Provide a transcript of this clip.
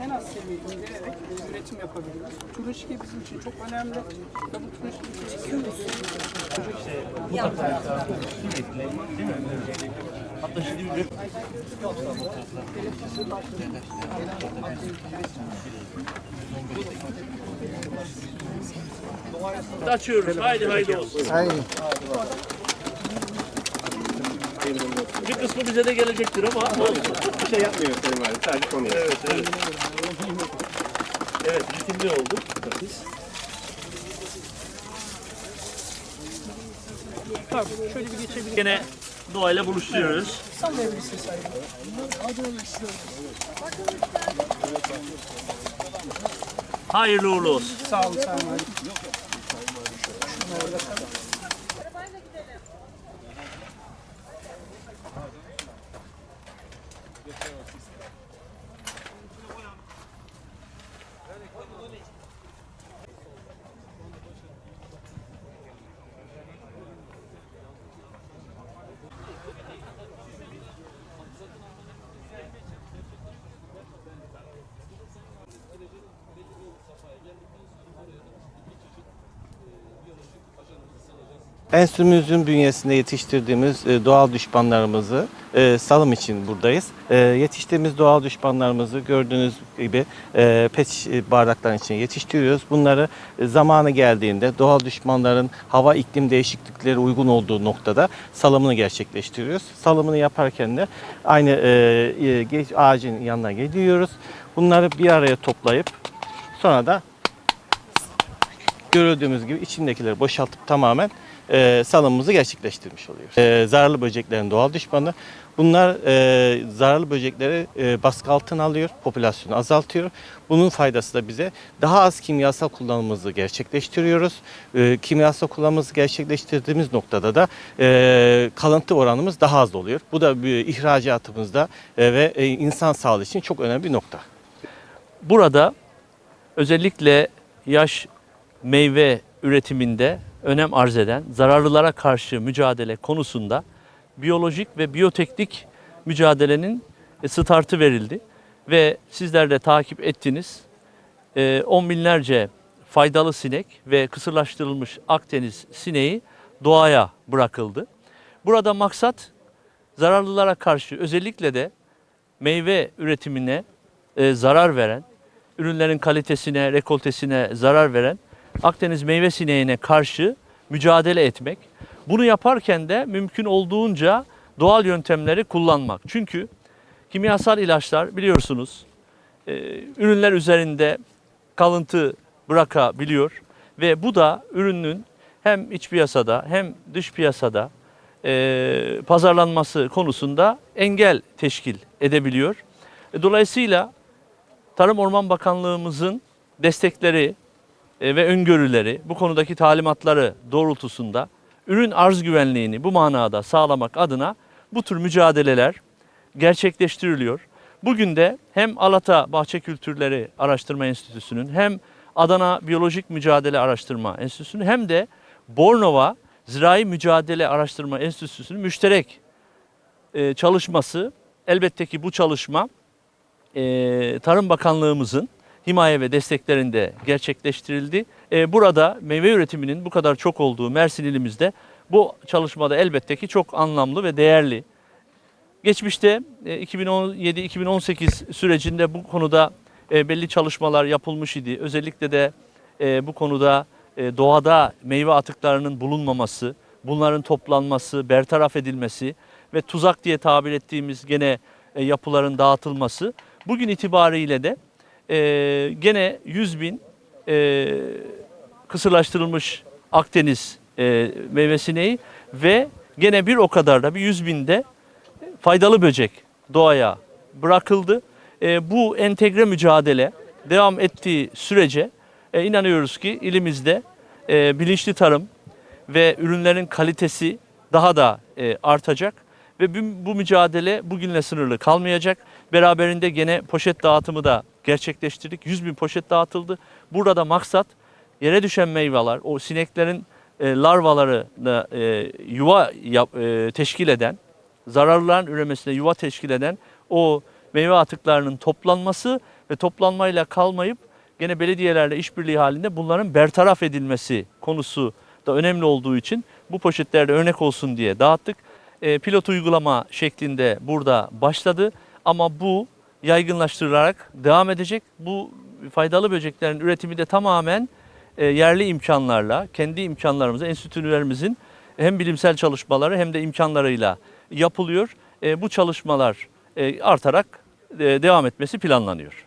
en az seviyede indirerek üretim yapabiliyoruz. Turuşki bizim için çok önemli. Ve bu turuşki Hatta şimdi bir Açıyoruz. Haydi haydi olsun. Bir kısmı bize de gelecektir ama. Bir şey yapmıyor Selim abi. Sadece konuyu. Evet, evet. Evet, ritimli oldu. Tabii şöyle bir geçebilir. Gene doğayla buluşturuyoruz. Sallayabilirsin sayın. Hayırlı uğurlu olsun. Sağ olun, sağ olun. Enstitümüzün bünyesinde yetiştirdiğimiz e, doğal düşmanlarımızı e, salım için buradayız. E, yetiştirdiğimiz doğal düşmanlarımızı gördüğünüz gibi pet bardakların içine yetiştiriyoruz. Bunları zamanı geldiğinde doğal düşmanların hava iklim değişiklikleri uygun olduğu noktada salımını gerçekleştiriyoruz. Salımını yaparken de aynı ağacın yanına geliyoruz. Bunları bir araya toplayıp sonra da görüldüğümüz gibi içindekileri boşaltıp tamamen e, salımımızı gerçekleştirmiş oluyoruz. E, zararlı böceklerin doğal düşmanı. Bunlar e, zararlı böcekleri e, baskı altına alıyor, popülasyonu azaltıyor. Bunun faydası da bize daha az kimyasal kullanımımızı gerçekleştiriyoruz. E, kimyasal kullanımımızı gerçekleştirdiğimiz noktada da e, kalıntı oranımız daha az oluyor. Bu da bir ihracatımızda e, ve e, insan sağlığı için çok önemli bir nokta. Burada özellikle yaş meyve üretiminde önem arz eden zararlılara karşı mücadele konusunda biyolojik ve biyoteknik mücadelenin e, startı verildi ve sizler de takip ettiniz. E, On binlerce faydalı sinek ve kısırlaştırılmış Akdeniz sineği doğaya bırakıldı. Burada maksat zararlılara karşı özellikle de meyve üretimine e, zarar veren, ürünlerin kalitesine, rekoltesine zarar veren Akdeniz meyve sineğine karşı mücadele etmek. Bunu yaparken de mümkün olduğunca doğal yöntemleri kullanmak. Çünkü kimyasal ilaçlar biliyorsunuz e, ürünler üzerinde kalıntı bırakabiliyor ve bu da ürünün hem iç piyasada hem dış piyasada e, pazarlanması konusunda engel teşkil edebiliyor. E, Dolayısıyla Tarım Orman Bakanlığımızın destekleri ve öngörüleri, bu konudaki talimatları doğrultusunda ürün arz güvenliğini bu manada sağlamak adına bu tür mücadeleler gerçekleştiriliyor. Bugün de hem Alata Bahçe Kültürleri Araştırma Enstitüsü'nün hem Adana Biyolojik Mücadele Araştırma Enstitüsü'nün hem de Bornova Zirai Mücadele Araştırma Enstitüsü'nün müşterek e, çalışması elbette ki bu çalışma e, Tarım Bakanlığımızın himaye ve desteklerinde gerçekleştirildi. E, burada meyve üretiminin bu kadar çok olduğu Mersin ilimizde bu çalışmada elbette ki çok anlamlı ve değerli. Geçmişte e, 2017-2018 sürecinde bu konuda e, belli çalışmalar yapılmış idi. Özellikle de e, bu konuda e, doğada meyve atıklarının bulunmaması, bunların toplanması, bertaraf edilmesi ve tuzak diye tabir ettiğimiz gene e, yapıların dağıtılması. Bugün itibariyle de e, gene 100 bin e, kısırlaştırılmış Akdeniz e, meyve ve gene bir o kadar da bir 100 binde faydalı böcek doğaya bırakıldı. E, bu entegre mücadele devam ettiği sürece e, inanıyoruz ki ilimizde e, bilinçli tarım ve ürünlerin kalitesi daha da e, artacak Ve bu, mücadele bugünle sınırlı kalmayacak. Beraberinde gene poşet dağıtımı da gerçekleştirdik. 100 bin poşet dağıtıldı. Burada maksat yere düşen meyveler, o sineklerin e, larvalarını e, yuva e, teşkil eden, zararlıların üremesine yuva teşkil eden o meyve atıklarının toplanması ve toplanmayla kalmayıp gene belediyelerle işbirliği halinde bunların bertaraf edilmesi konusu da önemli olduğu için bu poşetlerde örnek olsun diye dağıttık. E, pilot uygulama şeklinde burada başladı ama bu yaygınlaştırılarak devam edecek. Bu faydalı böceklerin üretimi de tamamen e, yerli imkanlarla, kendi imkanlarımızla, enstitülerimizin hem bilimsel çalışmaları hem de imkanlarıyla yapılıyor. E, bu çalışmalar artarak devam etmesi planlanıyor.